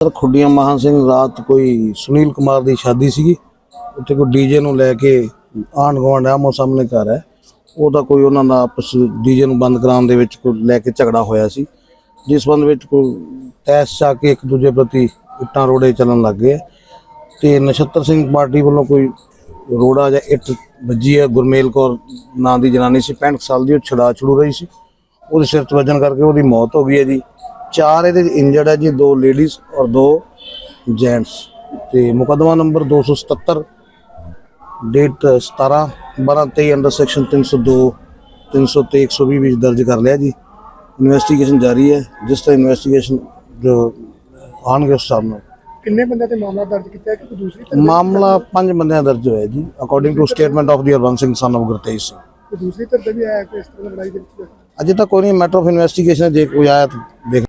Sir, ਖੁੱਡੀਆਂ ਮਹਾਂ ਸਿੰਘ, ਰਾਤ ਕੋਈ ਸੁਨੀਲ ਕੁਮਾਰ ਦੀ ਸ਼ਾਦੀ ਸੀਗੀ। ਉੱਥੇ ਕੋਈ ਡੀਜੇ ਨੂੰ ਲੈ ਕੇ ਆਂਢ ਗੁਆਂਢ ਆਮੋ ਸਾਹਮਣੇ ਘਰ ਹੈ। ਉਹਦਾ ਕੋਈ ਉਹਨਾਂ ਦਾ ਆਪਸ ਡੀਜੇ ਨੂੰ ਬੰਦ ਕਰਾਉਣ ਦੇ ਵਿੱਚ ਕੋਈ ਲੈ ਕੇ ਝਗੜਾ ਹੋਇਆ ਸੀ। ਜਿਸ ਸੰਬੰਧ ਵਿੱਚ ਕੋਈ ਤੈਸ ਚਾ ਕੇ ਇੱਕ ਦੂਜੇ ਪ੍ਰਤੀ ਇੱਟਾਂ ਰੋੜੇ ਚੱਲਣ ਲੱਗ ਗਏ ਤੇ ਨਛੱਤਰ ਸਿੰਘ ਪਾਰਟੀ ਵੱਲੋਂ ਕੋਈ ਰੋੜਾ ਜਾਂ ਇੱਟ ਵੱਜੀ ਹੈ। ਗੁਰਮੇਲ ਕੌਰ ਨਾਂ ਦੀ ਜਨਾਨੀ ਸੀ 65 ਸਾਲ ਦੀ, ਉਹ ਛੜਾ ਛੜੂ ਰਹੀ ਸੀ। ਉਹਦੇ ਸਿਰ 'ਚ ਵੱਜਣ ਕਰਕੇ ਉਹਦੀ ਮੌਤ ਹੋ ਗਈ ਹੈ ਜੀ। ਚਾਰ ਇਹਦੇ ਇੰਜਰਡ ਹੈ ਜੀ ਦੋ ਲੇਡੀਜ਼ ਔਰ ਦੋ ਜੈਂਟਸ ਤੇ ਮੁਕੱਦਮਾ ਨੰਬਰ 277 ਡੇਟ 17 12 23 ਅੰਡਰ ਸੈਕਸ਼ਨ 302 303 120 ਵਿੱਚ ਦਰਜ ਕਰ ਲਿਆ ਜੀ। ਇਨਵੈਸਟੀਗੇਸ਼ਨ ਜਾਰੀ ਹੈ ਜਿਸ ਤਰ੍ਹਾਂ ਇਨਵੈਸਟੀਗੇਸ਼ਨ ਜੋ ਹਿਸਾਬ ਨਾਲ। ਕਿੰਨੇ ਬੰਦਿਆਂ ਤੇ ਮਾਮਲਾ ਦਰਜ ਕੀਤਾ ਹੈ ਕਿ ਦੂਸਰੀ ਮਾਮਲਾ ਪੰਜ ਬੰਦਿਆਂ ਦਰਜ ਹੋਇਆ ਜੀ according to statement of the Harbans Singh son of Gurtej Singh ਦੂਸਰੀ ਦਾ ਵੀ ਆਇਆ ਕੋਈ ਇਸ ਤਰ੍ਹਾਂ ਦੀ ਲੜਾਈ ਦੇ ਵਿੱਚ? ਅਜੇ ਤੱਕ ਕੋਈ ਨਹੀਂ ਮੈਟਰ ਆਫ ਇਨਵੈਸਟੀਗੇਸ਼ਨ ਜੇ ਕੋਈ ਆਇਆ ਤਾਂ ਦੇਖ